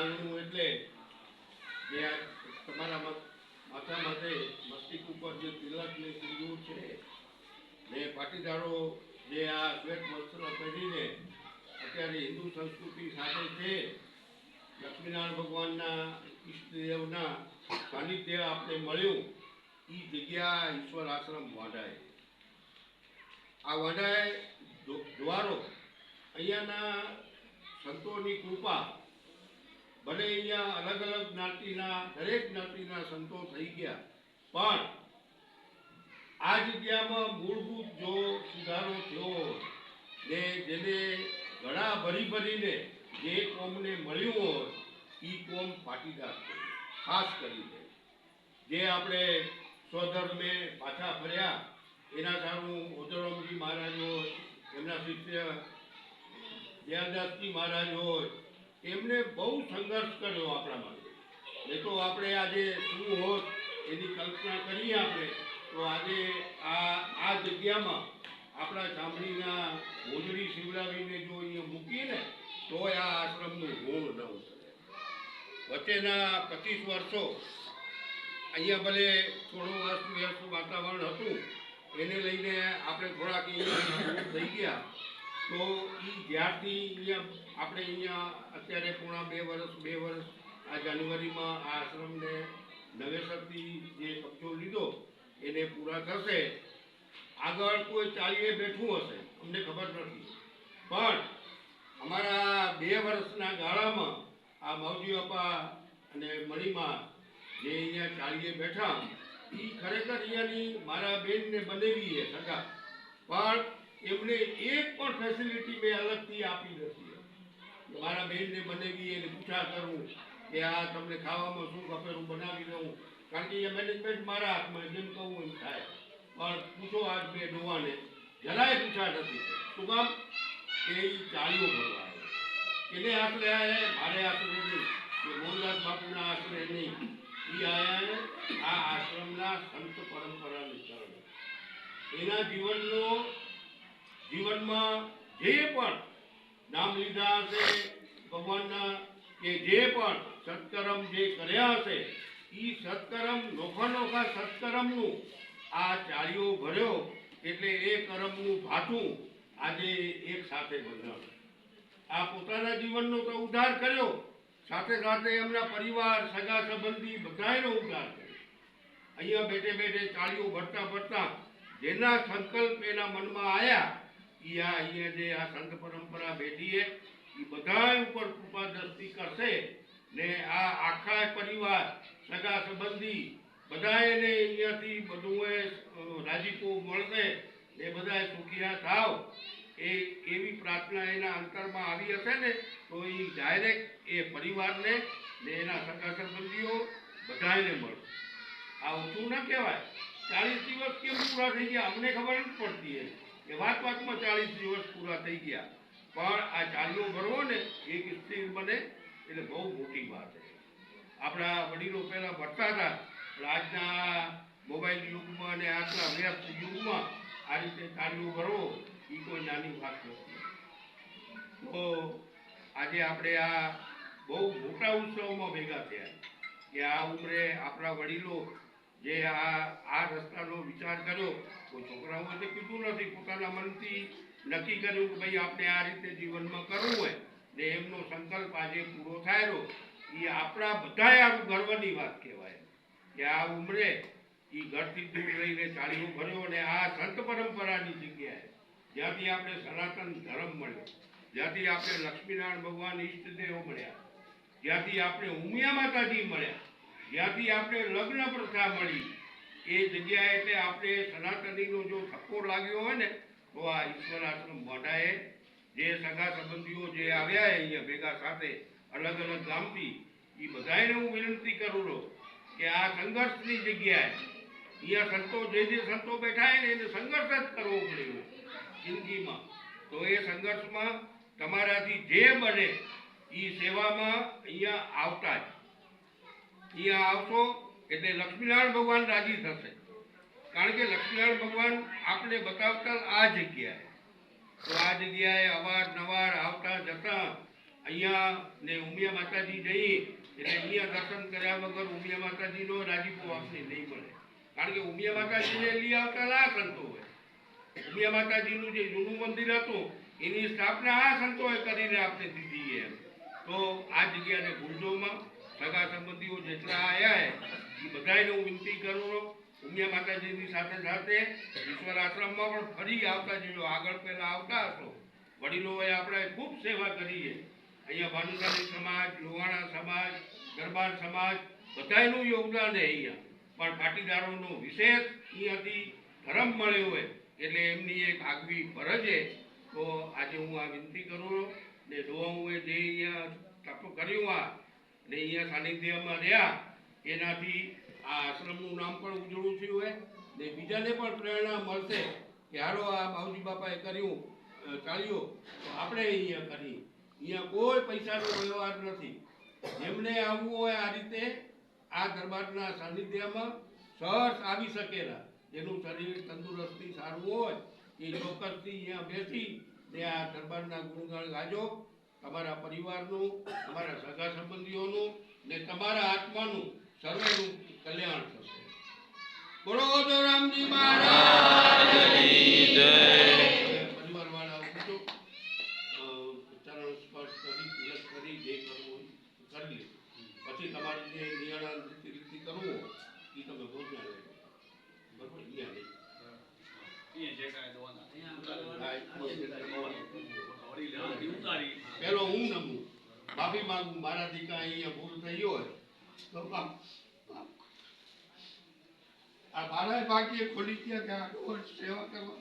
આંગણું એટલે તમારા માથા માથે મસ્તિક ઉપર જે તિલક ને સિંદૂર છે, ને પાટીદારો જે આ શ્વેત વસ્ત્ર પહેરીને અત્યારે હિન્દુ સંસ્કૃતિ સાથે છે, લક્ષ્મીનારાયણ ભગવાનના ઈષ્ટદેવના સાનિધ્ય આપણે મળ્યું એ જગ્યા ઈશ્વર આશ્રમ વાડાએ આ વાડાએ દ્વ- દ્વારો અહીંયાના સંતોની કૃપા ભલે અહીંયા અલગ અલગ જ્ઞાતિના, દરેક જ્ઞાતિના સંતો થઈ ગયા, પણ આ જગ્યામાં મૂળભૂત જો સુધારો થયો ને જેને ઘણા ભરી ભરીને જે કોમને મળ્યું હોય એ કોમ પાટીદાર ખાસ કરીને જે આપણે સ્વધર્મે પાછા ફર્યા, એના સારું ઓદરમજી મહારાજ હોય, એમના શિષ્ય દયાદાસજી મહારાજ હોય એમને બહુ સંઘર્ષ કર્યો આપણા માટે નહીં તો આપણે આજે શું હોત એની કલ્પના કરીએ આપણે, તો આજે આ આ જગ્યામાં આપણા ચામડીના ભોજડી શિવડાવીને જો અહીંયા મૂકીને તો આ આશ્રમનું ગુણ ન ઉતરે. વચ્ચેના પચીસ વર્ષો અહીંયા ભલે થોડું અસ્ત વ્યસ્ત વાતાવરણ હતું, એને લઈને આપણે થોડાક થઈ ગયા. તો એ જ્યારથી અહીંયા આપણે અહીંયા અત્યારે પૂણા બે વર્ષ બે વર્ષ આ જાન્યુઆરીમાં આ આશ્રમને નવેસરથી જે કબજો લીધો, એને પૂરા થશે. આગળ કોઈ ચાલીએ બેઠું હશે, અમને ખબર નથી. પણ અમારા બે વર્ષના ગાળામાં આ માવજી બાપા અને મણીમાં જે અહીંયા ચાલીએ બેઠા એ ખરેખર અહીંયાની મારા બેનને બનેવી છે સગા પણ એમને એક પણ ફેસિલિટી મેં અલગથી આપી નથી. મારા બેનને બનેવી એને પૂછા કરું, કે આ તમને ખાવામાં શું ખપે હું બનાવી દઉં. કારણ કે એ મેનેજમેન્ટ મારા હાથમાં જેમ કહું એમ થાય. પણ પૂછો આજ બે ડોવાને, જરાય પૂછા નથી. શું કામ? કે એ ચાળીઓ ભરવા એને આશરે આયા મારે આશરે નહીં. કે મોહનદાસ બાપુના આશરે નહીં. એ આયા આ આશ્રમના સંત પરંપરાની શરણે એના જીવનનો જીવનમાં જે પણ નામ લીધા હશે, ભગવાનના કે જે પણ સત્કર્મ જે કર્યા હશે એ સત્કર્મ નોખા નોખા સત્કર્મનું આ ચાળીઓ ભર્યો એટલે એ કર્મનું ભાથું આજે એક સાથે બંધાણ આ પોતાના જીવનનો તો ઉદ્ધાર કર્યો, સાથે સાથે એમના પરિવાર, સગા સંબંધી બધાનો ઉદ્ધાર કર્યો. અહીંયા બેઠે બેઠે ચાળીઓ ભરતા ભરતા જેના સંકલ્પ એના મનમાં આવ્યા ઈ આ અહીંયા જે આ સંત પરંપરા ભેટી છે એ બધા ઉપર કૃપા દ્રષ્ટિ કરશે ને આ આખા પરિવાર, સગા સંબંધી બધા એને અહીંયાથી બધું એ રાજીપો મળશે એ બધા સુખિયા થાવ. એ, એવી પ્રાર્થના એના અંતરમાં આવી હશે ને, તો એ ડાયરેક્ટ એ પરિવારને ને એના સગા સંબંધીઓ બધાને મળશે. આ ઓછું ના કહેવાય. ચાલીસ દિવસ કેમ પૂરા થઈ ગયા, અમને ખબર નથી પડતી એમ. કે વાત વાતમાં ચાલીસ દિવસ પૂરા થઈ ગયા. પણ આ ચાલ્યો ભરવો ને, એક સ્થિર બને એટલે બહુ મોટી વાત છે. આપણા વડીલો પહેલાં ભરતા હતા, પણ આજના મોબાઈલ યુગમાં અને આજના વ્યસ્ત યુગમાં આ રીતે ચાલ્યો ભરવો એ કોઈ નાની વાત નથી. તો આજે આપણે આ બહુ મોટા ઉત્સવમાં ભેગા થયા. કે આ ઉંમરે આપણા વડીલો જે આ આ રસ્તાનો વિચાર કર્યો, કોઈ છોકરાઓએ તો કીધું નથી, પોતાના મનથી નક્કી કર્યું કે ભાઈ આપણે આ રીતે જીવનમાં કરવું હોય. ને એમનો સંકલ્પ આજે પૂરો થયેલો. એ આપણા બધાએ આવું ગર્વની વાત કહેવાય. કે આ ઉંમરે એ ઘરથી દૂર રહીને ચાલીઓ ભર્યો અને આ સંત પરંપરાની જગ્યાએ જ્યાંથી આપણે સનાતન ધર્મ મળ્યો, જ્યાંથી આપણે લક્ષ્મીનારાયણ ભગવાન ઈષ્ટદેવ મળ્યા, જ્યાંથી આપણે ઉમિયા માતાજી મળ્યા જ્યાંથી આપણે લગ્ન પ્રથા મળી, એ જગ્યાએ એટલે આપણે સનાતનીનો જો ઠપકો લાગ્યો હોય ને, તો આ ઈશ્વર આશ્રમ મોઢાએ જે સગા સંબંધીઓ જે આવ્યા અહીંયા ભેગા સાથે અલગ અલગ ગામથી એ બધાને હું વિનંતી કરું છું કે આ સંઘર્ષની જગ્યાએ, અહીંયા સંતો જે જે સંતો બેઠા ને, એને સંઘર્ષ જ કરવો પડ્યો જિંદગીમાં. તો એ સંઘર્ષમાં તમારાથી જે બને એ સેવામાં અહીંયા આવતા જ. અહીંયા આવશો એટલે લક્ષ્મીનારાયણ ભગવાન રાજી થશે. કારણ કે લક્ષ્મીનારાયણ ભગવાન આપણે બતાવતા આ જગ્યાએ. તો આ જગ્યાએ અવારનવાર આવતા જતા અહીંયા ને ઉમિયા માતાજી જઈ એટલે અહીંયા દર્શન કર્યા વગર ઉમિયા માતાજીનો રાજીપો આપને નહીં મળે. કારણ કે ઉમિયા માતાજીને લઈ આવતા ના સંતો હોય. ઉમિયા માતાજીનું જે જૂનું મંદિર હતું, એની સ્થાપના આ સંતોએ કરીને આપણે દીધી એમ. તો આ જગ્યાને સગા સંબંધીઓ જેટલા આવ્યા એ બધાને હું વિનંતી કરું ઉમિયા માતાજીની સાથે સાથે ઈશ્વર આશ્રમમાં પણ ફરી આવતા જજો, આગળ પહેલા આવતા હશો. વડીલોએ આપણે ખૂબ સેવા કરીએ અહીંયા ભાનુશાલી સમાજ, લોહાણા સમાજ, દરબાર સમાજ બધાનું યોગદાન છે અહીંયા. પણ પાટીદારોનો વિશેષ અહીંયાથી ધરમ મળ્યો હોય, એટલે એમની એક આગવી ફરજ તો આજે હું આ વિનંતી કરું ને હું જે અહીંયા કર્યું આ ને અહીંયા સાનિધ્યમાં રહ્યા. એનાથી આ આશ્રમનું નામ પણ ઉજળું થયું હોય. ને બીજાને પણ પ્રેરણા મળશે કે હાલો આ બાઉજી બાપાએ કર્યું. ચાલ્યું. તો આપણે અહીંયા કરી અહીંયા કોઈ પૈસાનો વ્યવહાર નથી. જેમને આવવું હોય આ રીતે આ દરબારના સાનિધ્યમાં સહર્ષ આવી શકેલા. જેનું શરીર તંદુરસ્તી સારું હોય, એ ચોક્કસથી અહીંયા બેસી ને આ દરબારના ગુણગાન ગાજો. તમારા પરિવારનું તમારા સગા સંબંધીઓનું ને તમારા આત્માનું સર્વેનું કલ્યાણ થશે. બોલો તો રામજી મહારાજ પરિવારવાળા ચરણ સ્પર્શ કરી તિલક કરી જે કરવું કરી લે પછી તમારે જે નિયાણા રીતિ રીતિ કરવું એ તમે ભોજના લેજો બરોબર? અહીંયા નહીં પેલો હું નમું? માફી માંગુ, મારાથી કાંઈ ભૂલ થઈ હોય તો આ મારા ભાગ્ય ખોલી ગયા કે સેવા કરવા